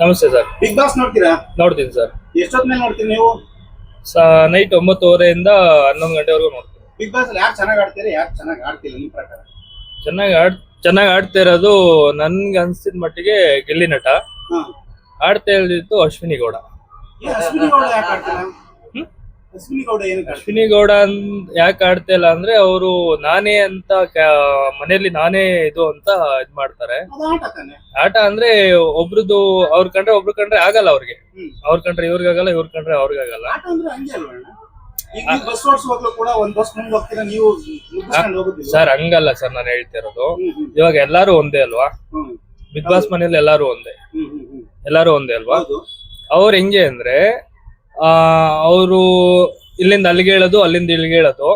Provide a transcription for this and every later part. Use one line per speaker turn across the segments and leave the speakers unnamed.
ನಮಸ್ತೆ sir.
Big boss ನೋಡ್ತೀರಾ?
ನೋಡ್ತೀನಿ ಸರ್.
ಎಷ್ಟೊತ್ತಿನ ನೋಡ್ತೀನಿ ನೋಡ್ತೀರಿ ನೀವು?
ನೈಟ್ ಒಂಬತ್ತುವರೆಯಿಂದ ಹನ್ನೊಂದು ಗಂಟೆವರೆಗೂ ನೋಡ್ತೀನಿ.
ಬಿಗ್ ಬಾಸ್ ಅಲ್ಲಿ ಯಾರು ಚೆನ್ನಾಗಿ ಆಡ್ತೀರಿ? ಯಾರು ಚೆನ್ನಾಗಿ ಆಡ್ತಿಲ್ಲ ನಿಮ್ಮ ಪ್ರಕಾರ?
ಚೆನ್ನಾಗಿ ಆಡ್ ಚೆನ್ನಾಗಿ ಆಡ್ತಾ ಇರೋದು ನನ್ಗೆ ಅನ್ಸಿದ ಮಟ್ಟಿಗೆ ಗೆಲ್ಲಿ ನಟ. ಆಡ್ತಾ ಇರೋದಿತ್ತು ಅಶ್ವಿನಿ ಗೌಡ.
ಅಶ್ವಿನಿ ಗೌಡ ಯಾಕೆ ಆಡ್ತಿಲ್ಲ?
ಹ್ಮ್?
ಅಶ್ವಿನಿ ಗೌಡ ಏನಕ್ಕೆ ಆಡ್ತಿಲ್ಲ
ಯಾಕೆ ಆಡ್ತಾ ಇಲ್ಲ ಅಂದ್ರೆ ಅವರು ನಾನೇ ಅಂತ ಮನೆಯಲ್ಲಿ ನಾನೇ ಇದು ಅಂತ ಇದ್ ಮಾಡ್ತಾರೆ.
ಆಟ
ಅಂದ್ರೆ ಒಬ್ರದ್ದು ಅವ್ರ ಕಂಡ್ರೆ ಒಬ್ರು ಕಂಡ್ರೆ ಆಗಲ್ಲ ಅವ್ರಿಗೆ. ಅವ್ರ ಕಂಡ್ರೆ ಇವ್ರಿಗಾಗಲ್ಲ ಇವ್ರ ಕಂಡ್ರೆ ಅವ್ರಿಗಾಗಲ್ಲ ಸರ್ ಹಂಗಲ್ಲ ಸರ್ ನಾನು ಹೇಳ್ತಿರೋದು ಇವಾಗ ಎಲ್ಲಾರು ಒಂದೇ ಅಲ್ವಾ? ಬಿಗ್ ಬಾಸ್ ಮನೇಲಿ ಎಲ್ಲಾರು ಒಂದೇ. ಎಲ್ಲಾರು ಒಂದೇ ಅಲ್ವಾ? ಅವ್ರ ಹೆಂಗೆ ಅಂದ್ರೆ ಅವರು ಇಲ್ಲಿಂದ ಅಲ್ಲಿಗೆ ಹೇಳೋದು ಅಲ್ಲಿಂದ ಇಲ್ಲಿಗೆ ಹೇಳೋದು.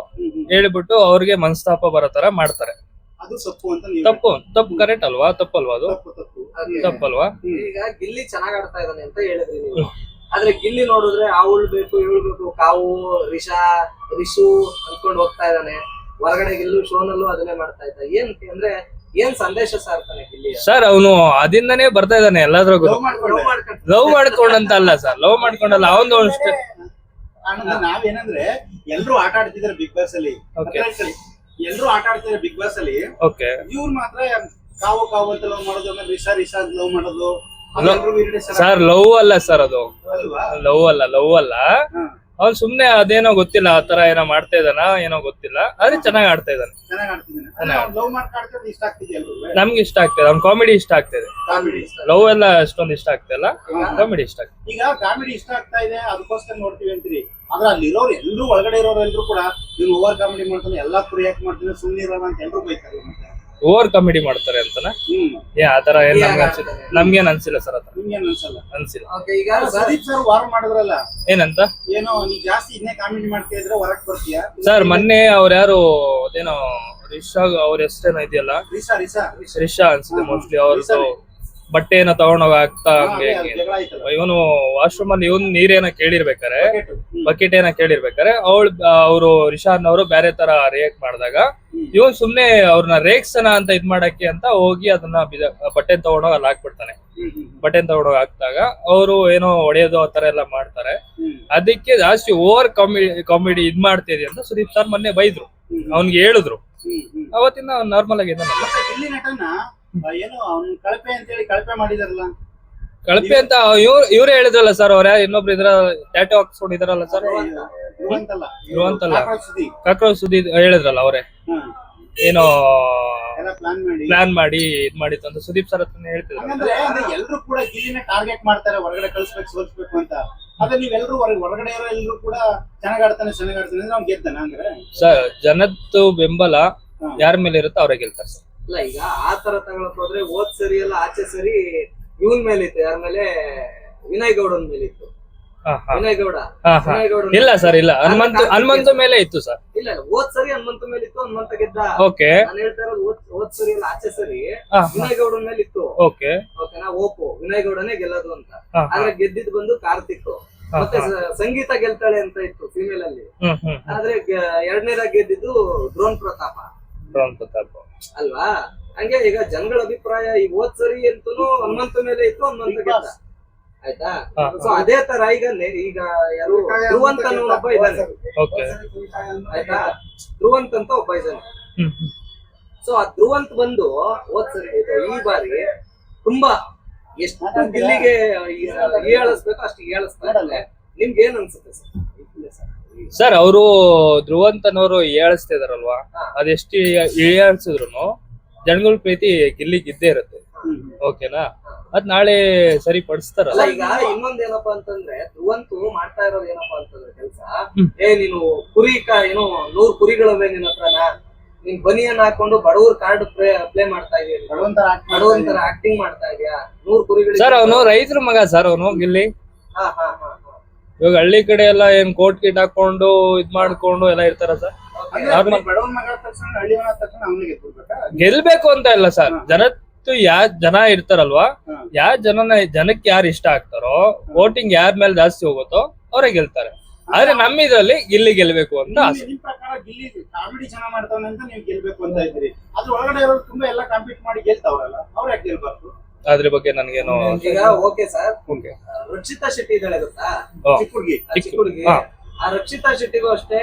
ಹೇಳಿಬಿಟ್ಟು ಅವ್ರಿಗೆ ಮನಸ್ತಾಪ ಬರೋ ತರ ಮಾಡ್ತಾರೆ.
ಅದು ತಪ್ಪು ಅಂತ ನೀವು
ತಪ್ಪು ತಪ್ಪು ಕರೆಕ್ಟ್ ಅಲ್ವಾ? ತಪ್ಪಲ್ವಾ ಅದು?
ತಪ್ಪು ತಪ್ಪು.
ತಪ್ಪಲ್ವಾ?
ಈಗ ಗಿಲ್ಲಿ ಚೆನ್ನಾಗ್ ಆಡ್ತಾ ಇದ್ದಾನೆ ಅಂತ ಹೇಳಿದ್ರಿ ನೀವು. ಆದ್ರೆ ಗಿಲ್ಲಿ ನೋಡಿದ್ರೆ ಅವಳು ಬೇಕು ಇವಳು ಬೇಕು ಕಾವು ರಿಷಾ ರಿಷು ಅನ್ಕೊಂಡು ಹೋಗ್ತಾ ಇದ್ದಾನೆ. ಹೊರಗಡೆ ಗಿಲ್ಲು ಶೋನಲ್ಲೂ ಅದನ್ನೇ ಮಾಡ್ತಾ ಇದ್ದ. ಏನ್ ಅಂದ್ರೆ ಏನ್ ಸಂದೇಶ ಸಾರ್ತಾನೆ ಗಿಲ್ಲಿ
ಸರ್ ಅವನು ಅದಿಂದನೇ ಬರ್ತಾ ಇದ್ದಾನೆ
ಎಲ್ಲಾದ್ರೂ ಮಾಡ್ಕೊಂಡೆ.
ಲವ್ ಮಾಡ್ಕೊಂಡು
ಲವ್ ಮಾಡ್ಕೊಂಡಂತ ಅಲ್ಲ ಸರ್ ಲವ್ ಮಾಡ್ಕೊಂಡಲ್ಲ ಅವನು ಅಷ್ಟೇ.
ನಾವೇನಂದ್ರೆ ಎಲ್ರು ಆಟ ಆಡ್ತಿದಾರೆ ಬಿಗ್ ಬಾಸ್ ಅಲ್ಲಿ. ಎಲ್ರು ಆಟ ಆಡ್ತಿದಾರೆ ಬಿಗ್ ಬಾಸ್ ಅಲ್ಲಿ.
ಓಕೆ
ಇವ್ರು ಮಾತ್ರ ಕಾವು ಕಾವು ಅಂತ ಲವ್ ಮಾಡೋದು ಆಮೇಲೆ ರಿಷಾ ರಿಷಾ ಅಂತ ಲವ್ ಮಾಡೋದು.
ಸರ್ ಲವ್ ಅಲ್ಲ ಸರ್ ಅದು. ಲವ್ ಅಲ್ಲ ಲವ್ ಅಲ್ಲ. ಅವ್ನು ಸುಮ್ನೆ ಅದೇನೋ ಗೊತ್ತಿಲ್ಲ ಆ ತರ ಏನೋ ಮಾಡ್ತಾ ಇದ್ದಾನ ಏನೋ ಗೊತ್ತಿಲ್ಲ. ಆದ್ರೆ ಚೆನ್ನಾಗಿ ಆಡ್ತಾ ಇದ್ದಾನೆ. ನಮ್ಗೆ ಇಷ್ಟ ಆಗ್ತದೆ ಅವ್ನ ಕಾಮಿಡಿ ಇಷ್ಟ ಆಗ್ತದೆ.
ಕಾಮಿಡಿ
ಲವ್ ಎಲ್ಲ ಅಷ್ಟೊಂದು ಇಷ್ಟ ಆಗ್ತಿಲ್ಲ ಕಾಮಿಡಿ ಇಷ್ಟ ಆಗ್ತದೆ.
ಈಗ ಕಾಮಿಡಿ ಇಷ್ಟ ಆಗ್ತಾ ಇದೆ ಅದಕ್ಕೋಸ್ಕರ ನೋಡ್ತೀವಿ ಅಂತೀರಿ. ಆದ್ರೆ ಅಲ್ಲಿ ಇರೋರು ಎಲ್ರು ಒಳಗಡೆ ಇರೋರು ಎಲ್ರು ಕೂಡ ನೀವು ಓವರ್ ಕಾಮಿಡಿ ಮಾಡ್ತಾನೆ ಎಲ್ಲಾ ಕುರಿಯಾಕ್ ಮಾಡ್ತಾನೆ ಸುಮ್ಮನೆ ಇರೋಣ ಅಂತ ಎಲ್ರು ಬೈತಾರೆ
ಓವರ್ ಕಾಮಿಡಿ ಮಾಡ್ತಾರೆ ಅಂತನ? ಏ ಆತರ ಏನ್ ನಮ್ಗೆ ಅನ್ಸಿಲ್ಲ. ನಮ್ಗೇನ್ ಅನ್ಸಿಲ್ಲ ಸರ್ ಆತರ
ನಿಮ್ಗೆ ಅನ್ಸಲ್ಲ?
ಅನ್ಸಿಲ್ಲ.
Okay, ಈಗ
ಪ್ರದೀಪ್ ಸರ್ ವಾರ್ ಮಾಡಿದ್ರಲ್ಲ?
ಏನಂತ?
ಏನೋ ನೀ ಜಾಸ್ತಿ ಇದನ್ನೇ ಕಾಮಿಡಿ ಮಾಡ್ತಾ ಇದ್ರೆ ಹೊರಗ್ ಬರ್ತೀಯ?
ಸರ್ ಮೊನ್ನೆ ಅವ್ರ ಯಾರು ಅದೇನೋ ರಿಷಾ ಅವ್ರ ಹೆಸರೇನೋ ಇದೆಯಲ್ಲ?
ರಿಸಾ ರಿಸಾ
ರಿಷಾ. ಅನ್ಸುತ್ತೆ ಮೋಸ್ಟ್ಲಿ ಅವ್ರದ್ದು. ಬಟ್ಟೆನ ತಗೊಂಡೋಗ ಆಗ್ತಾ ಹಂಗೆ ಇವನು ವಾಶ್ರೂಮ್ ಅಲ್ಲಿ ಇವನ್ ನೀರೇನ ಕೇಳಿರ್ಬೇಕಾರೆ. ಬಕೆಟ್ ಏನ ಕೇಳಿರ್ಬೇಕಾರೆ? ಅವಳು ಅವರು ರಿಷಾನ್ ಅವರು ಬೇರೆ ತರ ರಿಯಾಕ್ಟ್ ಮಾಡಿದಾಗ. ಇವನ್ ಸುಮ್ನೆ ಅವ್ರನ್ನ ರೇಕ್ಸನ ಅಂತ ಇದ್ ಮಾಡಕ್ಕೆ ಅಂತ ಹೋಗಿ ಅದನ್ನ ಬಟ್ಟೆ ತಗೊಂಡೋಗಿ ಅಲ್ಲಿ ಹಾಕ್ಬಿಡ್ತಾನೆ. ಬಟ್ಟೆ ತಗೊಂಡೋಗ ಹಾಕ್ದಾಗ ಅವರು ಏನೋ ಹೊಡೆಯೋದು ಆ ತರ ಎಲ್ಲ ಮಾಡ್ತಾರೆ. ಅದಕ್ಕೆ ಜಾಸ್ತಿ ಓವರ್ ಕಾಮಿಡಿ ಕಾಮಿಡಿ ಇದ್ ಮಾಡ್ತಿದೆ ಅಂತ ಸುದೀಪ್ ಸರ್ ಮೊನ್ನೆ ಬೈದ್ರು. ಅವನ್ಗೆ ಹೇಳಿದ್ರು. ಅವತ್ತಿಂದ ನಾರ್ಮಲ್ ಆಗಿ
ಏನೋ ಅವ್ನು ಕಳಪೆ ಅಂತೇಳಿ ಕಳಪೆ ಮಾಡಿದಾರಲ್ಲ.
ಕಳಪೆ ಅಂತ ಇವ್ರು ಇವ್ರೇ ಹೇಳಿದ್ರಲ್ಲ ಸರ್ ಅವ್ರ ಇನ್ನೊಬ್ರು ಇದ್ರ ಟ್ಯಾಟೋ ಹಾಕ್ಸ್ಕೊಂಡಿದಾರಲ್ಲ ಸರ್
ಧ್ರುವಂತಲ್ಲ.
ಧ್ರುವಂತಲ್ಲ. ಕಾಕ್ರೋಚ್ ಸುದ್ದಿ ಹೇಳಿದ್ರಲ್ಲ ಅವರೇ. ಏನೋ
ಪ್ಲಾನ್ ಮಾಡಿ.
ಇದ್ ಮಾಡಿತ್ತು ಅಂತ ಸುದೀಪ್ ಸರ್ ಹತ್ರ ಹೇಳ್ತಿದ್ರು.
ಅಂದ್ರೆ ಎಲ್ರು ಕೂಡ ಗಿಲ್ಲಿನ ಟಾರ್ಗೆಟ್ ಮಾಡ್ತಾರೆ ಹೊರಗಡೆ ಕಳಿಸ್ಬೇಕು ಸೋಲ್ಸ್ಬೇಕು ಅಂತ. ನೀವೆಲ್ರು ಹೊರಗೆ ಹೊರಗಡೆ ಇರೋ ಎಲ್ರು ಕೂಡ ಚೆನ್ನಾಗಿ ಆಡ್ತಾನೆ ಚೆನ್ನಾಗಿ ಆಡ್ತಾನೆ ಅಂದ್ರೆ ಅವ್ನು ಗೆದ್ದಾನ ಹಂಗಾರೆ
ಸರ್ ಜನದ್ದು ಬೆಂಬಲ. ಯಾರ ಮೇಲೆ ಇರುತ್ತೋ ಅವ್ರಿಗೆ ಗೆಲ್ತಾರೆ ಸರ್
ಇಲ್ಲ ಈಗ ಆ ತರ ತಗೊಳಕ್ ಹೋದ್ರೆ ಓದ್ ಸರಿ ಎಲ್ಲ ಆಚೆ ಸರಿ ಇವನ್ ಮೇಲೆ ಇತ್ತು ಯಾರ ಮೇಲೆ? ವಿನಯ್ ಗೌಡನ್ ಮೇಲೆ ಇತ್ತು
ಹಾ, ಹಾ.
ವಿನಯ್ ಗೌಡ
ಹಾ, ಹಾ.
ವಿನಯ್ ಗೌಡ
ಇಲ್ಲ ಸರ್ ಇಲ್ಲ. ಹನುಮಂತ ಹನುಮಂತ ಮೇಲೆ ಇತ್ತು ಸರ್.
ಇಲ್ಲ ಓದ್ ಹೋದ್ ಸರಿ ಹನುಮಂತ ಮೇಲೆ ಇತ್ತು ಹನುಮಂತ ಗೆದ್ದ.
ಓಕೆ.
ನಾನು ಹೇಳ್ತಾ ಇರೋದು ಓದ್ ಓದ್ ಸರಿ ಎಲ್ಲ ಆಚೆ ಸರಿ
ಹಾ,
ವಿನಯ್ ಗೌಡನ್ ಮೇಲೆ ಇತ್ತು
ಓಕೆ.
ಓಕೆನಾ? ಓಪು. ವಿನಯ್ ಗೌಡನೇ ಗೆಲ್ಲೋದು ಅಂತ.
ಹಾ, ಹಾ.
ಆದ್ರೆ ಗೆದ್ದಿದ್ ಬಂದು ಕಾರ್ತಿಕ್
ಹಾ,
ಮತ್ತೆ
ಹಾ.
ಸ- ಸಂಗೀತ ಗೆಲ್ತಾಳೆ ಅಂತ ಇತ್ತು ಫಿಮೇಲ್ ಅಲ್ಲಿ.
ಹ್ಮ್ ಹ್ಮ್
ಆದ್ರೆ ಎರಡನೇದಾಗಿ ಗೆದ್ದಿದ್ದು ಡ್ರೋನ್ ಪ್ರತಾಪ.
ಪ್ರತಾಪ್
ಅಲ್ವಾ? ಹಂಗೆ ಈಗ ಜನಗಳ ಅಭಿಪ್ರಾಯ ಈ ಹೋದ್ ಸರಿ ಅಂತೂ ಹನುಮಂತ ಮೇಲೆ ಇತ್ತು ಹನುಮಂತ ಗೆದ್ದ. ಆಯ್ತಾ? ಸೊ ಅದೇ ತರ ಈಗ ಈಗ ಯಾರು ಧ್ರುವಂತ್ ಒಬ್ಬ ಇದ್ದಾನೆ.
ಓಕೆ
ಆಯ್ತಾ? ಧ್ರುವಂತ ಅಂತ ಒಬ್ಬ ಇದ್ದಾನೆ. ಸೊ ಆ ಧ್ರುವಂತ್ ಬಂದು ಹೋದ್ ಸರಿ ಈ ಬಾರಿ ತುಂಬಾ ಎಷ್ಟು ಗಿಲ್ಲಿಗೆ ಹೇಳಿಸ್ಬೇಕು ಅಷ್ಟು ಹೇಳಿಸ್ತಾರೆ ಇದ್ದಾನೆ. ನಿಮ್ಗೆ ಏನ್ ಅನ್ಸುತ್ತೆ ಸರ್?
ಸರ್ ಅವರು ಧ್ರುವಂತನವರು ಏಳಿಸ್ತಾ ಇದಾರಲ್ವಾ
ಹಾ.
ಅದೆಷ್ಟು ಏಳಿಸಿದ್ರು ಜನಗಳ ಪ್ರೀತಿ ಗಿಲ್ಲಿಗೆ ಇದ್ದೇ ಇರುತ್ತೆ. ಓಕೆನಾ? ಅದ್ ನಾಳೆ ಸರಿ ಪಡಿಸ್ತಾರಲ್ಲ
ಈಗ ಇನ್ನೊಂದ್ ಏನಪ್ಪಾ ಅಂತಂದ್ರೆ ಧ್ರುವಂತು ಮಾಡ್ತಾ ಇರೋದು ಏನಪ್ಪಾ ಅಂತಂದ್ರೆ ಕೆಲ್ಸ ಏ ನೀನು ಕುರಿ ಏನು ಏನೋ ನೂರ್ ಕುರಿಗಳವೆ ನಿನ್ನ ಹತ್ರನ ನೀನ್ ಬನಿಯನ್ ಹಾಕೊಂಡು ಬಡವ್ರ ಕಾರ್ಡ್ ಪ್ಲೇ ಮಾಡ್ತಾ ಇದೀಯ.
ಬಡವಂತರ
ಆಕ್ಟಿಂಗ್ ಮಾಡ್ತಾ ಇದೀಯಾ. ನೂರ್ ಕುರಿಗಳು
ಸರ್ ಅವನು ರೈತರ ಮಗ ಸರ್ ಅವನು ಗಿಲ್ಲಿ. ಇವಾಗ ಹಳ್ಳಿ ಕಡೆ ಎಲ್ಲ ಏನ್ ಕೋಟ್ ಕಿಟ್ ಹಾಕೊಂಡು ಇದ್ ಮಾಡ್ಕೊಂಡು ಎಲ್ಲ ಇರ್ತಾರ ಸರ್? ಗೆಲ್ಬೇಕು ಅಂತ ಇಲ್ಲ ಸರ್. ಜನತ್ತು ಯಾ ಜನ ಇರ್ತಾರಲ್ವಾ. ಯಾ ಜನನ ಜನಕ್ಕೆ ಯಾರು ಇಷ್ಟ ಆಗ್ತಾರೋ ವೋಟಿಂಗ್ ಯಾರ ಮೇಲೆ ಜಾಸ್ತಿ ಹೋಗುತ್ತೋ ಅವರೇ ಗೆಲ್ತಾರೆ. ಆದ್ರೆ ನಮ್ಮ ಇದ್ರಲ್ಲಿ ಇಲ್ಲಿ ಗೆಲ್ಬೇಕು ಅಂತ ಆಸೆ.
ನಿಮ್ ಪ್ರಕಾರ ಗಿಲ್ಲಿ ಕಾಮಿಡಿ ಚೆನ್ನಾಗ್ ಮಾಡ್ತಾವನೆ ಅಂತ ನೀವು ಗೆಲ್ಬೇಕು ಅಂತ ಇದ್ದೀರಿ. ಅದ್ರ ಒಳಗಡೆ ಇರೋರು ತುಂಬಾ ಎಲ್ಲ ಕಾಂಪೀಟ್ ಮಾಡಿ ಗೆಲ್ತಾವ್ರಲ್ಲ. ಅವ್ರ ಯಾಕೆ ಗೆಲ್ಬಾರ್ದು?
ಅದ್ರ ಬಗ್ಗೆ ನನ್ಗೇನು
ಈಗ okay sir
okay
Rakshita Shetty ಇದ್ದಾಳೆ ಗೊತ್ತಾ.
ಚಿಕ್ಕ ಹುಡುಗಿ
ಆ ಚಿಕ್ಕ ಹುಡುಗಿ
ಹಾ.
ಆ ರಕ್ಷಿತಾ ಶೆಟ್ಟಿಗೂ ಅಷ್ಟೇ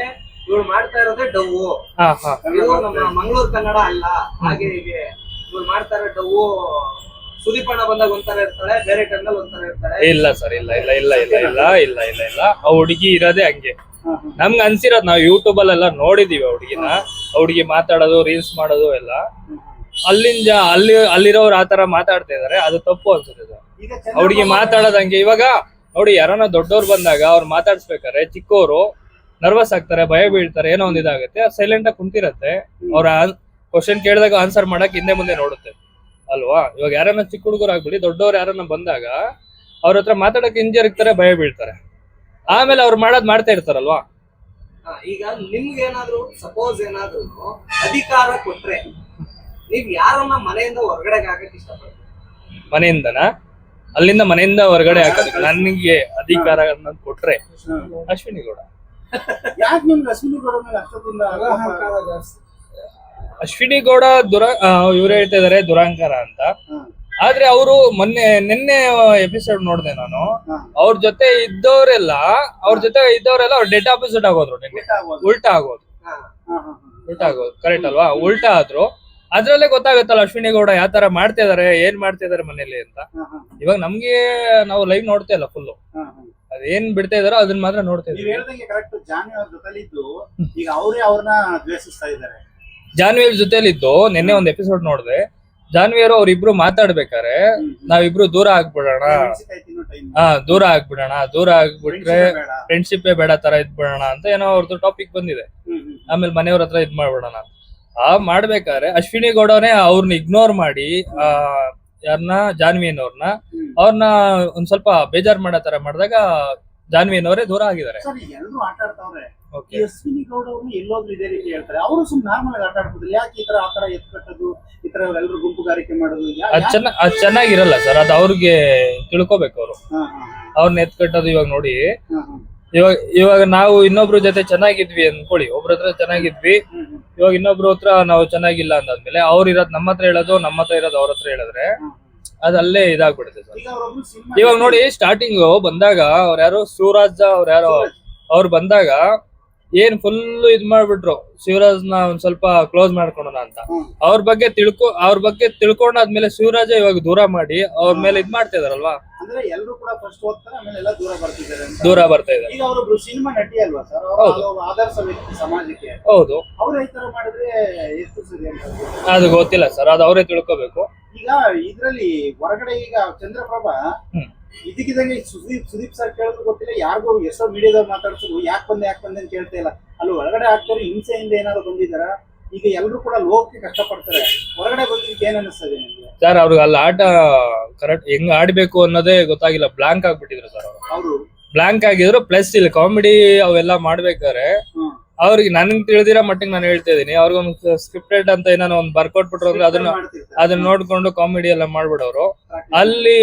ಇವಳು ಮಾಡ್ತಾ ಇರೋದೇ ಡವ್ವು.
ಹಾ ಹಾ.
ಇದು ನಮ್ಮ ಮಂಗಳೂರು ಕನ್ನಡ ಅಲ್ಲ. ಹಾಗೆ ಹೀಗೆ. ಇವಳು ಮಾಡ್ತಾ ಇರೋ ಡವ್ವು ಸುದೀಪ್ ಅಣ್ಣ ಬಂದಾಗ ಒಂಥರ ಇರ್ತಾಳೆ ಬೇರೆ ಟೈಮ್ನಲ್ಲಿ ಒಂಥರ ಇರ್ತಾಳೆ.
ಇಲ್ಲ ಸರ್ ಇಲ್ಲ ಇಲ್ಲ ಇಲ್ಲ ಇಲ್ಲ ಇಲ್ಲ ಇಲ್ಲ ಇಲ್ಲ ಇಲ್ಲ ಆ ಹುಡುಗಿ ಇರೋದೇ ಹಂಗೆ. ನಮ್ಗೆ ಅನ್ಸಿರೋದು ನಾವು ಯೂಟ್ಯೂಬ್ ಅಲ್ಲೆಲ್ಲ ನೋಡಿದೀವಿ ಆ ಹುಡುಗಿನ. ಆ ಹುಡುಗಿ ಮಾತಾಡೋದು ರೀಲ್ಸ್ ಮಾಡೋದು ಎಲ್ಲ. ಅಲ್ಲಿಂದ ಅಲ್ಲಿ ಅಲ್ಲಿರೋರು ಆತರ ಮಾತಾಡ್ತಾ ಇದಾರೆ. ಅದು ತಪ್ಪು ಅನ್ಸುತ್ತೆ ಸರ್. ಹುಡುಗಿ ಮಾತಾಡೋದಂಗೆ ಇವಾಗ ನೋಡಿ ಯಾರನ್ನ ದೊಡ್ಡವ್ರು ಬಂದಾಗ ಅವ್ರು ಮಾತಾಡ್ಸ್ಬೇಕಾರೆ ಚಿಕ್ಕವರು ನರ್ವಸ್ ಆಗ್ತಾರೆ ಭಯ ಬೀಳ್ತಾರೆ ಏನೋ ಒಂದ್ ಇದಾಗುತ್ತೆ ಸೈಲೆಂಟ್ ಆಗಿ ಕುಂತಿರತ್ತೆ. ಅವ್ರ ಕ್ವಶನ್ ಕೇಳಿದಾಗ ಆನ್ಸರ್ ಮಾಡಕ್ ಹಿಂದೆ ಮುಂದೆ ನೋಡುತ್ತೆ. ಅಲ್ವಾ? ಇವಾಗ ಯಾರನ್ನ ಚಿಕ್ಕ ಹುಡುಗರು ಆಗ್ಬಿಡಿ ದೊಡ್ಡವ್ರು ಯಾರನ್ನ ಬಂದಾಗ ಅವ್ರ ಹತ್ರ ಮಾತಾಡಕ್ ಹಿಂಜರಿಗ್ತಾರೆ ಭಯ ಬೀಳ್ತಾರೆ. ಆಮೇಲೆ ಅವ್ರು ಮಾಡೋದ್ ಮಾಡ್ತಾ ಇರ್ತಾರಲ್ವಾ?
ಈಗ ನಿಮ್ಗೆ ಏನಾದ್ರು ಸಪೋಸ್ ಏನಾದ್ರು ಅಧಿಕಾರ ಕೊಟ್ರೆ ನೀವ್ ಯಾರನ್ನ ಮನೆಯಿಂದ ಹೊರಗಡೆ ಹಾಕಕ್ ಇಷ್ಟಪಡ್ತೀರಿ?
ಮನೆಯಿಂದನ? ಅಲ್ಲಿಂದ ಮನೆಯಿಂದ ಹೊರಗಡೆ ಹಾಕೋದಕ್ಕೆ ನನಗೆ ಅಧಿಕಾರ ಅನ್ನೋದ್ ಕೊಟ್ರೆ ಅಶ್ವಿನಿ ಗೌಡ.
ಯಾಕೆ ನಿಮ್ಗೆ ಅಶ್ವಿನಿ ಗೌಡ ಮೇಲೆ ಅಷ್ಟೊಂದು?
ಅಶ್ವಿನಿ ಗೌಡ ದುರ ಇವ್ರು ಹೇಳ್ತಾ ಇದಾರೆ ದುರಾಂಕಾರ ಅಂತ. ಆದ್ರೆ ಅವರು ಮೊನ್ನೆ ನಿನ್ನೆ ಎಪಿಸೋಡ್ ನೋಡ್ದೆ ನಾನು. ಅವ್ರ ಜೊತೆ ಇದ್ದವರೆಲ್ಲ ಅವ್ರ ಜೊತೆ ಇದ್ದವರೆಲ್ಲ ಅವ್ರ ಡೆಟ್ ಆಪೋಸಿಟ್ ಆಗೋದ್ರು ನಿನ್ನೆ. ಉಲ್ಟಾ ಆಗೋದು. ಉಲ್ಟಾ ಆಗೋದು. ಕರೆಕ್ಟ್ ಅಲ್ವಾ? ಉಲ್ಟಾ ಆದ್ರು. ಅದ್ರಲ್ಲೇ ಗೊತ್ತಾಗುತ್ತಲ್ಲ ಅಶ್ವಿನಿ ಗೌಡ ಯಾವ ತರ ಮಾಡ್ತಾ ಇದಾರೆ ಏನ್ ಮಾಡ್ತಾ ಇದಾರೆ ಮನೇಲಿ ಅಂತ. ಇವಾಗ ನಮ್ಗೆ ನಾವು ಲೈವ್ ನೋಡ್ತಾ ಇಲ್ಲ ಫುಲ್. ಅದೇನ್ ಬಿಡ್ತಾ ಇದಾರೋ ಅದನ್ನ ಮಾತ್ರ ನೋಡ್ತಾ
ನೀವ್
ಇದೀವಿ
ಹೇಳ್ದಂಗೆ ಕರೆಕ್ಟ್ ಜಾನ್ವಿ ಅವ್ರ ಜೊತೆಲಿದ್ದು ಈಗ ಅವರೇ ಅವ್ರನ್ನ ದ್ವೇಷಿಸ್ತಾ ಇದ್ದಾರೆ.
ಜಾನ್ವಿಯರ್ ಜೊತೆಲಿದ್ದು ನಿನ್ನೆ ಒಂದ್ ಎಪಿಸೋಡ್ ನೋಡ್ದೆ. ಜಾನ್ವಿಯರ್ ಅವ್ರಿಬ್ರು ಮಾತಾಡ್ಬೇಕಾರೆ ನಾವಿಬ್ರು ದೂರ ಆಗ್ಬಿಡೋಣ. ಹಾ ದೂರ ಆಗ್ಬಿಡೋಣ ದೂರ ಆಗ್ಬಿಟ್ರೆ ಫ್ರೆಂಡ್ಶಿಪ್ ಬೇಡ. ತರ ಇದ್ಬಿಡೋಣ ಅಂತ ಏನೋ ಅವ್ರದ್ದು ಟಾಪಿಕ್ ಬಂದಿದೆ. ಆಮೇಲೆ ಮನೆಯವ್ರ ಹತ್ರ ಇದ್ ಮಾಡ್ಬಿಡೋಣ ಅಂತ. ಆ ಮಾಡ್ಬೇಕಾದ್ರೆ ಅಶ್ವಿನಿ ಗೌಡನೇ ಅವ್ರನ್ನ ಇಗ್ನೋರ್ ಮಾಡಿ ಆ ಯಾರನ್ನ ಜಾನ್ವಿಯನ್ನವ್ರನ್ನ ಅವ್ರನ್ನ ಒಂದ್ ಸ್ವಲ್ಪ ಬೇಜಾರ್ ಮಾಡೋ ತರ ಮಾಡಿದಾಗ ಜಾನ್ವಿಯನ್ನವರೇ ದೂರ ಆಗಿದ್ದಾರೆ.
ಸರ್ ಈಗ ಎಲ್ರು ಆಟ ಆಡ್ತಾವ್ರೆ. ಈ ಅಶ್ವಿನಿ ಗೌಡ ಅವರು ಎಲ್ಲೋದ್ರು ಇದೇ ರೀತಿ ಹೇಳ್ತಾರೆ. ಅವರು ಸುಮ್ ನಾರ್ಮಲ್ ಆಗಿ ಆಟ ಯಾಕೆ ಈ ತರ ಕಟ್ಟೋದು ಈ ತರ ಎಲ್ಲರೂ ಗುಂಪುಗಾರಿಕೆ ಮಾಡೋದು? ಯಾ-
ಅದ್
ಯಾ-
ಚೆನ್ನ ಅದ್ ಚೆನ್ನಾಗಿರಲ್ಲ ಸರ್. ಅದ್ ಅವ್ರಿಗೆ ತಿಳ್ಕೊಬೇಕು ಅವರು.
ಹಾ, ಹಾ,
ಅವ್ರನ್ನ ಎತ್ ಕಟ್ಟೋದು ಇವಾಗ ನೋಡಿ.
ಹಾ, ಹಾ.
ಇವಾಗ ಇವಾಗ ನಾವು ಇನ್ನೊಬ್ರ ಜೊತೆ ಚೆನ್ನಾಗಿದ್ವಿ ಅನ್ಕೊಳ್ಳಿ ಒಬ್ರ ಹತ್ರ ಚೆನ್ನಾಗಿದ್ವಿ.
ಹ್ಮ್, ಹ್ಮ್,
ಇವಾಗ ಇನ್ನೊಬ್ರ ಹತ್ರ ನಾವು ಚೆನ್ನಾಗಿಲ್ಲ ಅಂದಾದ್ಮೇಲೆ ಅವ್ರ ಇರೋದ್ ನಮ್ಮ ಹತ್ರ ಹೇಳೋದು, ನಮ್ಮ ಹತ್ರ ಇರೋದು ಅವ್ರ ಹತ್ರ ಹೇಳಿದ್ರೆ ಅದಲ್ಲೇ ಇದಾಗ್ಬಿಡುತ್ತೆ ಸರ್. ಇವಾಗ ನೋಡಿ ಸ್ಟಾರ್ಟಿಂಗ್ ಬಂದಾಗ ಅವ್ರ ಯಾರು ಶಿವರಾಜ್ ಅವ್ರ ಯಾರೋ ಅವ್ರು ಬಂದಾಗ ಏನ್ ಫುಲ್ ಇದ್ ಮಾಡ್ಬಿಟ್ರು. ಶಿವರಾಜ್ನ ಒಂದ್ ಸ್ವಲ್ಪ ಕ್ಲೋಸ್ ಮಾಡ್ಕೊಳೋಣ ಅಂತ. ಅವ್ರ ಬಗ್ಗೆ ತಿಳ್ಕೊ ಅವ್ರ ಬಗ್ಗೆ ತಿಳ್ಕೊಂಡಾದ್ಮೇಲೆ ಶಿವರಾಜ ಇವಾಗ ದೂರ ಮಾಡಿ ಅವ್ರ ಮೇಲೆ ಇದ್ ಮಾಡ್ತಾ ಇದಾರಲ್ವಾ?
ಅಂದ್ರೆ ಎಲ್ಲರೂ ಕೂಡ ಫಸ್ಟ್ ಹೋಗ್ತಾರೆ ಆಮೇಲೆ ಎಲ್ಲ ದೂರ ಬರ್ತಿದ್ದಾರೆ ಅಂತ.
ದೂರ ಬರ್ತಾ ಇದಾರೆ
ಈಗ ಅವರೊಬ್ರು ಸಿನಿಮಾ ನಟಿ ಅಲ್ವಾ ಸರ್?
ಹೌದು.
ಅವರು ಆದರ್ಶ ವ್ಯಕ್ತಿ ಸಮಾಜಕ್ಕೆ.
ಹೌದು.
ಅವ್ರು ಈ ತರ ಮಾಡಿದ್ರೆ ಎಷ್ಟು ಸರಿ ಅಂತ
ಅದು ಗೊತ್ತಿಲ್ಲ ಸರ್ ಅದು ಅವರೇ ತಿಳ್ಕೊಬೇಕು.
ಈಗ ಇದ್ರಲ್ಲಿ ಹೊರಗಡೆ ಈಗ ಚಂದ್ರಪ್ರಭಾ
ಹ್ಮ್.
ಇದಕ್ಕಿದಂಗೆ ಸುದೀಪ್ ಸುದೀಪ್ ಸರ್ ಕೇಳಿದ್ರು ಗೊತ್ತಿಲ್ಲ ಯಾರಿಗೂ ಎಷ್ಟೋ ಮೀಡಿಯಾದವ್ರು ಮಾತಾಡ್ಸಿದ್ರು ಯಾಕೆ ಬಂದೆ ಯಾಕೆ ಬಂದೆ ಅಂತ ಕೇಳ್ತಾ ಇಲ್ಲ. ಅಲ್ಲಿ ಒಳಗಡೆ ಆಗ್ತಾರೆ ಹಿಂಸೆಯಿಂದ ಏನಾದ್ರು ಬಂದಿದಾರ ಈಗ ಎಲ್ಲರೂ ಕೂಡ ಲೋಕಕ್ಕೆ ಕಷ್ಟಪಡ್ತಾರೆ. ಹೊರಗಡೆ ಬಂದಿದ್ದಕ್ಕೆ ಏನ್ ಅನಿಸ್ತದೆ ನಿಮ್ಗೆ?
ಸರ್ ಅವ್ರಿಗೆ ಅಲ್ಲಿ ಆಟ ಕರೆಕ್ಟ್ ಹೆಂಗ್ ಆಡ್ಬೇಕು ಅನ್ನೋದೇ ಗೊತ್ತಾಗಿಲ್ಲ. ಬ್ಲಾಂಕ್ ಆಗ್ಬಿಟ್ಟಿದ್ರು ಸರ್ ಅವರು.
ಅವರು
ಬ್ಲಾಂಕ್ ಆಗಿದ್ರು ಪ್ಲಸ್ ಇಲ್ಲಿ ಕಾಮಿಡಿ ಅವೆಲ್ಲ ಮಾಡ್ಬೇಕಾದ್ರೆ. ಅವ್ರಿಗೆ ನನ್ಗೆ ತಿಳಿದಿರೋ ಮಟ್ಟಿಗೆ ನಾನು ಹೇಳ್ತಾ ಇದೀನಿ. ಅವ್ರಿಗೊಂದು ಸ್ಕ್ರಿಪ್ಟೆಡ್ ಅಂತ ಏನೋ ಒಂದು ಬರ್ಕೊಟ್ಬಿಟ್ರು ಅಂದ್ರೆ ಅದನ್ನ ಅದನ್ನ ನೋಡ್ಕೊಂಡು ಕಾಮಿಡಿ ಎಲ್ಲ ಮಾಡ್ಬಿಡೋರು. ಅಲ್ಲಿ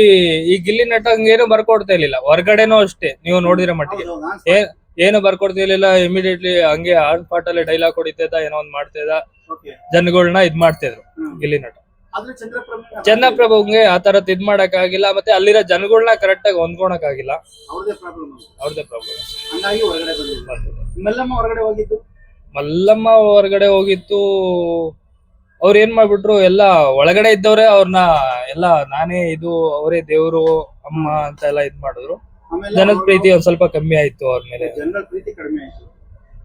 ಈ ಗಿಲ್ಲಿ ನಟ ಏನು ಬರ್ಕೊಡ್ತಾ ಇರ್ಲಿಲ್ಲ. ಹೊರಗಡೆನೂ ಅಷ್ಟೇ ನೀವು ನೋಡಿದಿರೋ ಮಟ್ಟಿಗೆ. ಏ- ಏನು ಬರ್ಕೊಡ್ತಾ ಇರ್ಲಿಲ್ಲ ಇಮಿಡಿಯೇಟ್ಲಿ ಹಂಗೆ ಆನ್ ಪಾಟ್ ಅಲ್ಲಿ ಡೈಲಾಗ್ ಹೊಡಿತಿದ್ದ ಏನೋ ಒಂದ್ ಮಾಡ್ತಾ ಇದ್ದ. ಜನಗಳನ್ನ ಇದ್ ಮಾಡ್ತಿದ್ರು ಗಿಲ್ಲಿ ನಟ.
ಆದ್ರೆ ಚಂದ್ರಪ್ರಭಾ
ಚನ್ನಪ್ರಭುಗೆ ಆ ತರದ್ ಇದ್ ಮಾಡಕ್ ಆಗಿಲ್ಲ ಮತ್ತೆ ಅಲ್ಲಿರೋ ಜನಗಳನ್ನ ಕರೆಕ್ಟ್ ಆಗಿ ಹೊಂದ್ಕೊಳಕ್ ಆಗಿಲ್ಲ
ಅವ್ರದೇ. ಪ್ರಾಬ್ಲಮ್ ಹೊರಗಡೆ ಹೋಗಿದ್ದು?
ಮಲ್ಲಮ್ಮ ಹೊರಗಡೆ ಹೋಗಿತ್ತು ಅವ್ರ ಏನ್ ಮಾಡ್ಬಿಟ್ರು ಎಲ್ಲ ಒಳಗಡೆ ಇದ್ದವ್ರೆ ಅವ್ರನ್ನ ಎಲ್ಲ ನಾನೇ ಇದು ಅವರೇ ದೇವ್ರು ಅಮ್ಮ ಅಂತ ಎಲ್ಲ ಇದ್ ಮಾಡಿದ್ರು. ಜನದ ಪ್ರೀತಿ ಒಂದ್ ಸ್ವಲ್ಪ ಕಮ್ಮಿ ಆಯ್ತು ಅವ್ರ ಮೇಲೆ.
ಜನರ ಪ್ರೀತಿ ಕಡಿಮೆ ಆಯ್ತು.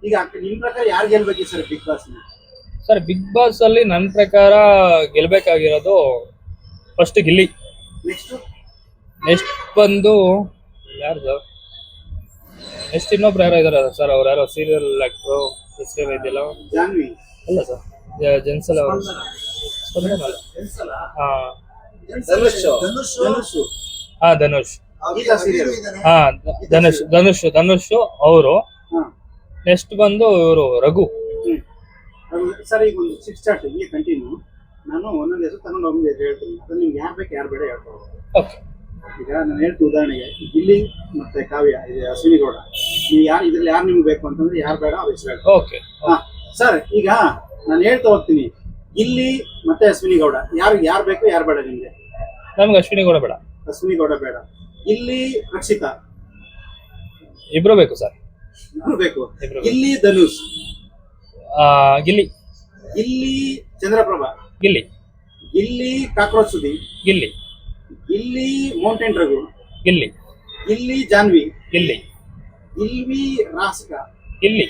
ಈಗ ನಿಮ್ ಪ್ರಕಾರ ಯಾರು ಗೆಲ್ಬೇಕು sir Bigg Boss
sir Bigg Boss ಅಲ್ಲಿ ನನ್ ಪ್ರಕಾರ ಗೆಲ್ಬೇಕಾಗಿರೋದು ಫಸ್ಟ್ ಗಿಲ್ಲಿ.
ನೆಕ್ಸ್ಟ್
ನೆಕ್ಸ್ಟ್ ಬಂದು ಯಾರು ಸರ್ ನೆಕ್ಸ್ಟ್ ಇನ್ನೊಬ್ರು ಯಾರೋ ಇದಾರ ಸರ್ ಅವ್ರು ಯಾರೋ ಸೀರಿಯಲ್ ಆಕ್ಟ್ರು ಹೆಸರು ಇದೆಯಲ್ಲ
ಜಾನ್ವಿ.
ಅಲ್ಲ ಸರ್ ಜೆಂಟ್ಸ್ ಎಲ್ಲ ಅವರು. ಹಾ.
ಧನುಷ್.
ಹಾ ಧನುಷ್. ಧನುಷ್. ಧನುಷ್ ಅವರು. ನೆಕ್ಸ್ಟ್ ಬಂದು ಇವರು ರಘು.
ಸರ್ ಈಗ ಒಂದು ಸಿಕ್ಸ್ ಚಾರ್ಟ್ ಈಗ ಕಂಟಿನ್ಯೂ ನಾನು ಒಂದೊಂದು ಹೆಸರು ತಗೊಂಡು ಒಂದು ಹೆಸರು ಹೇಳ್ತೀನಿ. ಅದು ನಿಮ್ಗೆ ಯಾರು ಬೇಕು ಯಾರು ಬೇಡ ಹೇಳ್ತಾರೆ
ಓಕೆ
ಈಗ ನಾನು ಹೇಳ್ತೀನಿ ಉದಾಹರಣೆಗೆ ಇಲ್ಲಿ ಮತ್ತೆ ಕಾವ್ಯ ಇದೆ ಅಶ್ವಿನಿ ಗೌಡ. ನೀವು ಯಾರು ಇದ್ರಲ್ಲಿ ಯಾರು ನಿಮ್ಗೆ ಬೇಕು ಅಂತಂದ್ರೆ ಯಾರು ಬೇಡ ಅವ್ರ ಹೆಸರು ಹೇಳ್ತಾರೆ
ಓಕೆ
ಹಾ ಸರ್ ಈಗ ನಾನು ಹೇಳ್ತಾ ಹೋಗ್ತೀನಿ. ಇಲ್ಲಿ ಮತ್ತೆ ಅಶ್ವಿನಿ ಗೌಡ ಯಾರು ಯಾರು ಬೇಕು ಯಾರು ಬೇಡ ನಿಮಗೆ?
ನಮ್ಗೆ ಅಶ್ವಿನಿ ಕೂಡ ಬೇಡ.
ಅಶ್ವಿನಿ ಗೌಡ ಬೇಡ. ಇಲ್ಲಿ ರಕ್ಷಿತಾ.
ಇಬ್ರು ಬೇಕು ಸರ್.
ಇಬ್ರು ಬೇಕು. ಇಲ್ಲಿ ಧನುಷ್.
ಆ, ಗಿಲ್ಲಿ.
ಇಲ್ಲಿ ಚಂದ್ರಪ್ರಭಾ.
ಗಿಲ್ಲಿ.
ಇಲ್ಲಿ ಕಾಕ್ರೋಚ್ ಸುದಿ
ಗಿಲ್ಲಿ.
ಇಲ್ಲಿ ಮೌಂಟೇನ್ ರಘು.
ಗಿಲ್ಲಿ.
ಇಲ್ಲಿ ಜಾನ್ವಿ.
ಗಿಲ್ಲಿ.
ಇಲ್ಲಿ ರಾಸ್ಕ.
ಗಿಲ್ಲಿ.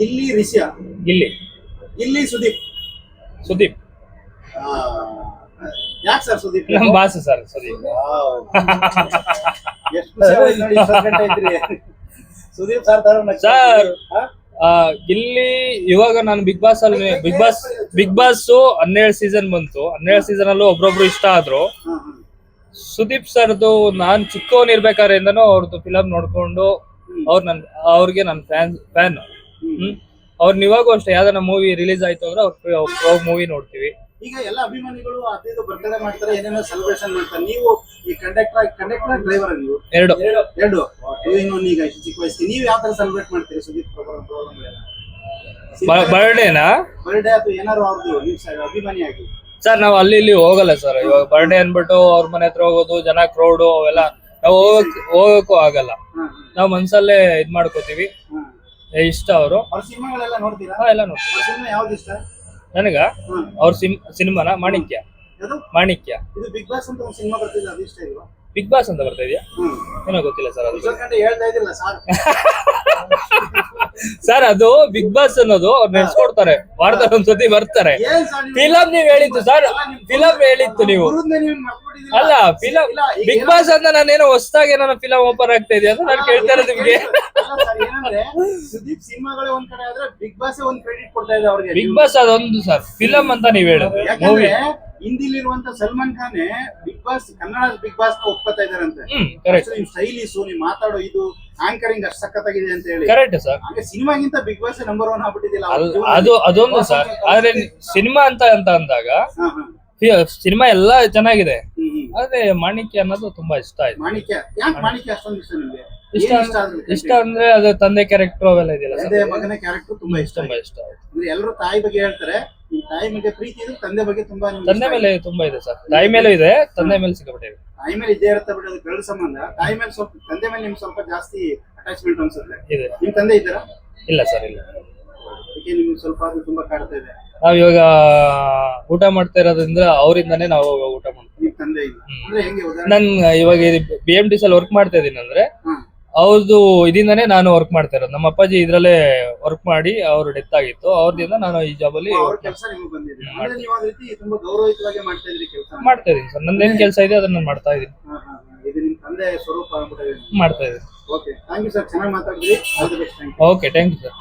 ಇಲ್ಲಿ ರಿಷಿಯಾ
ಗಿಲ್ಲಿ.
ಇಲ್ಲಿ ಸುದೀಪ್.
ಸುದೀಪ್.
ಯಾಕೆ ಸರ್ ಸುದೀಪ್?
ನಮ್ಮ ಬಾಸ್ ಸರ್ ಸುದೀಪ್.
ವಾವ್. ಎಷ್ಟು ಖುಷಿ ಆಗೋಯ್ತು ನೋಡಿ ಇಷ್ಟೊತ್ತು ಗಂಟೆ ಇದ್ರಿ ಸುದೀಪ್ ಸರ್ ತರ
ಸರ್. ಗಿಲ್ಲಿ ಇವಾಗ ನಾನು ಬಿಗ್ ಬಾಸ್ ಅಲ್ಲಿ ಬಿಗ್ ಬಾಸ್ ಬಿಗ್ ಬಾಸ್ ಹನ್ನೆರಡು ಸೀಸನ್ ಬಂತು. ಹನ್ನೆರಡು ಸೀಸನ್ ಅಲ್ಲೂ ಒಬ್ರೊಬ್ರು ಇಷ್ಟ ಆದ್ರು. ಸುದೀಪ್ ಸರ್ದು ನಾನ್ ಚಿಕ್ಕವನ್ ಇರ್ಬೇಕಾದ್ರಿಂದನೂ ಅವ್ರದ್ದು ಫಿಲಮ್ ನೋಡ್ಕೊಂಡು ಅವ್ರ ನನ್ ಅವ್ರಿಗೆ ನನ್ ಫ್ಯಾನ್ ಫ್ಯಾನ್ ಹ್ಮ್. ಅವ್ರನ್ನ ಇವಾಗೂ ಅಷ್ಟೇ ಯಾವ್ದಾನ ಮೂವಿ ರಿಲೀಸ್ ಆಯ್ತು ಅಂದ್ರೆ ಅವ್ರ ಮೂವಿ ನೋಡ್ತೀವಿ.
ಈಗ ಎಲ್ಲ ಅಭಿಮಾನಿಗಳು ಅದೇದು ಬರ್ತ್ಡೇ ಮಾಡ್ತಾರೆ ಏನೇನೋ ಸೆಲೆಬ್ರೇಷನ್ ಮಾಡ್ತಾರೆ. ನೀವು ಈ ಕಂಡಕ್ಟರ್ ಕಂಡಕ್ಟರ್ ಡ್ರೈವರ್ ನೀವು?
ಎರಡು.
ಎರಡು. ಏನು ಈಗ ಚಿಕ್ಕ ವಯಸ್ಸಿಗೆ ನೀವು ಯಾವ ತರ ಸೆಲೆಬ್ರೇಟ್ ಮಾಡ್ತೀರಿ ಸುದೀಪ್
ಬರ್ಡೇನಾ
ಬರ್ಡೇ ಅಥವಾ ಏನಾದ್ರು ಅವ್ರದ್ದು ನೀವು ಅಭಿಮಾನಿಯಾಗಿ
ಸರ್ ನಾವು ಅಲ್ಲಿ ಇಲ್ಲಿ ಹೋಗಲ್ಲ ಸರ್. ಇವಾಗ ಬರ್ಡೇ ಅನ್ಬಿಟ್ಟು ಅವ್ರ ಮನೆ ಹತ್ರ ಹೋಗೋದು ಜನ ಕ್ರೌಡು ಅವೆಲ್ಲ ನಾವು ಹೋಗಕ್ ಹೋಗಕ್ಕೂ ಆಗಲ್ಲ. ನಾವು ಮನ್ಸಲ್ಲೇ ಇದ್ ಮಾಡ್ಕೋತೀವಿ. ಇಷ್ಟ ಅವರು.
ಅವ್ರ ಸಿನಿಮಾಗಳೆಲ್ಲ ನೋಡ್ತೀರಾ?
ಎಲ್ಲ ನೋಡ್ತೀವಿ.
ಸಿನಿಮಾ ಯಾವ್ದು ಇಷ್ಟ?
ನನಗ? ಅವ್ರ ಸಿನಿಮಾನ ಮಾಣಿಕ್ಯ. ಮಾಣಿಕ್ಯ.
ಇದು ಬಿಗ್ ಬಾಸ್ ಅಂತ ಒಂದು ಸಿನಿಮಾ ಬರ್ತಿದೆ ಅದು ಇಷ್ಟ ಇಲ್ವಾ?
ಬಿಗ್ ಬಾಸ್ ಅಂತ ಬರ್ತಾ ಇದೆಯಾ? ಏನೋ ಗೊತ್ತಿಲ್ಲ ಸರ್ ಅದು.
ಹೇಳ್ತಾ ಇದ್ದಿಲ್ಲ ಸಾರ್.
ಸರ್ ಅದು ಬಿಗ್ ಬಾಸ್ ಅನ್ನೋದು ಅವ್ರು ನೆನ್ಸ್ಕೊಡ್ತಾರೆ. ವಾರದಲ್ಲಿ ಒಂದ್ಸತಿ ಬರ್ತಾರೆ.
ಫಿಲಮ್ ನೀವು-
ಫಿಲಂ ನೀವ್ ಹೇಳಿತ್ತು ಸರ್ ಫಿಲಂ ಹೇಳಿತ್ತು ನೀವು.
ನೀವು?
ಅಲ್ಲ ಫಿಲಂ ಬಿಗ್ ಬಾಸ್ ಅಂತ ನಾನೇನೋ ಹೊಸದಾಗಿ ನಾನು ಫಿಲಂ ಓಪನ್ ಆಗ್ತಾ ಇದೆಯಾ ಅಂತ ನಾನು ಕೇಳ್ತಾ ಇರೋದು ನಿಮ್ಗೆ.
ಸರ್, ಏನಂದ್ರೆ ಸುದೀಪ್ ಸಿನಿಮಾಗಳೇ ಒಂದ್ ಕಡೆ ಆದ್ರೆ ಬಿಗ್ ಬಾಸ್ ಒಂದ್ ಕ್ರೆಡಿಟ್ ಕೊಡ್ತಾ ಇದೆ ಅವ್ರಿಗೆ.
ಬಿಗ್ ಬಾಸ್ ಅದೊಂದು ಸರ್ ಫಿಲಂ ಅಂತ ನೀವ್ ಹೇಳೋದು movie
ಹಿಂದಿಲಿರುವಂತ Salman Khan Big Boss Kannada Big Boss ಒಪ್ಕೋತಾ ಇದಾರಂತೆ ಸ್ಟೈಲಿಸು ಸೋನಿ ಮಾತಾಡೋ ಇದು ಆಂಕರಿಂಗ್ ಅಷ್ಟ್ ಸಖತ್ತಾಗಿದೆ ಅಂತ ಹೇಳಿ.
ಕರೆಕ್ಟ್ ಸರ್
ಅಂದ್ರೆ ಸಿನಿಮಾಗಿಂತ ಬಿಗ್ ಬಾಸ್ ನಂಬರ್ ಒನ್ ಆಗ್ಬಿಟ್ಟಿದಿಲ್ಲ
ಅದು ಅದೊಂದು ಸರ್ ಆದ್ರೆ ಸಿನಿಮಾ ಅಂತ ಅಂತ ಅಂದಾಗ
ಹಾ, ಹಾ.
ಸಿನಿಮಾ ಎಲ್ಲಾ ಚೆನ್ನಾಗಿದೆ.
ಹ್ಮ್, ಹ್ಮ್.
ಆದ್ರೆ ಮಾಣಿಕ್ಯ ಅನ್ನೋದು ತುಂಬಾ ಇಷ್ಟ ಆಯ್ತು.
ಮಾಣಿಕ್ಯ ಯಾಕೆ ಮಾಣಿಕ್ಯ ಅಷ್ಟೊಂದು ಇಷ್ಟ ನಿಮ್ಗೆ?
ಇಷ್ಟ
ಏನ್ ಇಷ್ಟ
ಅಂದ್ರೆ ಅದು ತಂದೆ ಕ್ಯಾರೆಕ್ಟರ್ ಅವೆಲ್ಲ ಇದೆಯಲ್ಲ
ತಂದೆ
ಸರ್
ಮಗನ ಕ್ಯಾರೆಕ್ಟರ್ ತುಂಬಾ ಇಷ್ಟ
ತುಂಬಾ
ಆಯ್ತು.
ಇಷ್ಟ ಆಯ್ತು.
ಅಂದ್ರೆ ಎಲ್ಲರೂ ತಾಯಿ ಬಗ್ಗೆ ಹೇಳ್ತಾರೆ ತಾಯಿ ಮೇಲೆ ಪ್ರೀತಿ ಇದೆ ತಂದೆ ಬಗ್ಗೆ ತುಂಬಾ ನಿಮ್ಗೆ
ತಂದೆ
ಇಷ್ಟ
ಮೇಲೆ ತುಂಬಾ ಇದೆ ಸರ್. ತಾಯಿ ಮೇಲೂ ಇದೆ ತಂದೆ ಮೇಲೆ ಸಿಕ್ಕಾಪಟ್ಟೆ
ತಾಯಿ ಮೇಲೆ ಇದ್ದೇ ಇರುತ್ತೆ ಬಿಡೋದು ಬೆಳೆದ ಸಂಬಂಧ. ತಾಯಿ ಮೇಲೆ ಸ್ವಲ್ಪ ತಂದೆ ಮೇಲೆ ನಿಮ್ಗೆ ಸ್ವಲ್ಪ ಜಾಸ್ತಿ ಅಟ್ಯಾಚ್ಮೆಂಟ್ ಅನ್ಸುತ್ತೆ.
ಇದೆ.
ನಿಮ್ ತಂದೆ ಇದ್ದಾರಾ?
ಇಲ್ಲ ಸರ್ ಇಲ್ಲ.
ಅದಕ್ಕೆ ನಿಮ್ಗೆ ಸ್ವಲ್ಪ ಅದು ತುಂಬಾ ಕಾಡ್ತಾ ಇದೆ.
ನಾವ್ ಇವಾಗ ಊಟ ಮಾಡ್ತಾ ಇರೋದ್ರಿಂದ ಅವರಿಂದಾನೇ ನಾವು ಊಟ ಮಾಡ್ತೀವಿ.
ನಿಮ್ ತಂದೆ ಇಲ್ಲ. ಅಂದ್ರೆ ಹೆಂಗೆ ಉದಾಹರಣೆ?
ನನ್ ಇವಾಗ ಬಿ ಎಂ ಡಿ ಸಲ್ ವರ್ಕ್ ಮಾಡ್ತಾ ಇದೀನಿ ಅಂದ್ರೆ. ಅವ್ರದ್ದು ಇದರಿಂದಾನೇ ನಾನು ವರ್ಕ್ ಮಾಡ್ತಾ ಇರೋದು. ನಮ್ಮ ಅಪ್ಪಾಜಿ ಇದ್ರಲ್ಲೇ ವರ್ಕ್ ಮಾಡಿ ಅವ್ರು ಡೆತ್ ಆಗಿತ್ತು. ಅವ್ರದಿಂದ ನಾನು ಈ ಜಾಬ್ ಅಲ್ಲಿ
ಮಾಡ್ತಾ
ಇದೀನಿ ಸರ್. ನಂದೇನ್ ಕೆಲಸ ಇದೆ ಅದನ್ನ ನಾನು ಮಾಡ್ತಾ ಇದೀನಿ ಮಾಡ್ತಾ
ಇದ್ದೀನಿ.
Okay thank you sir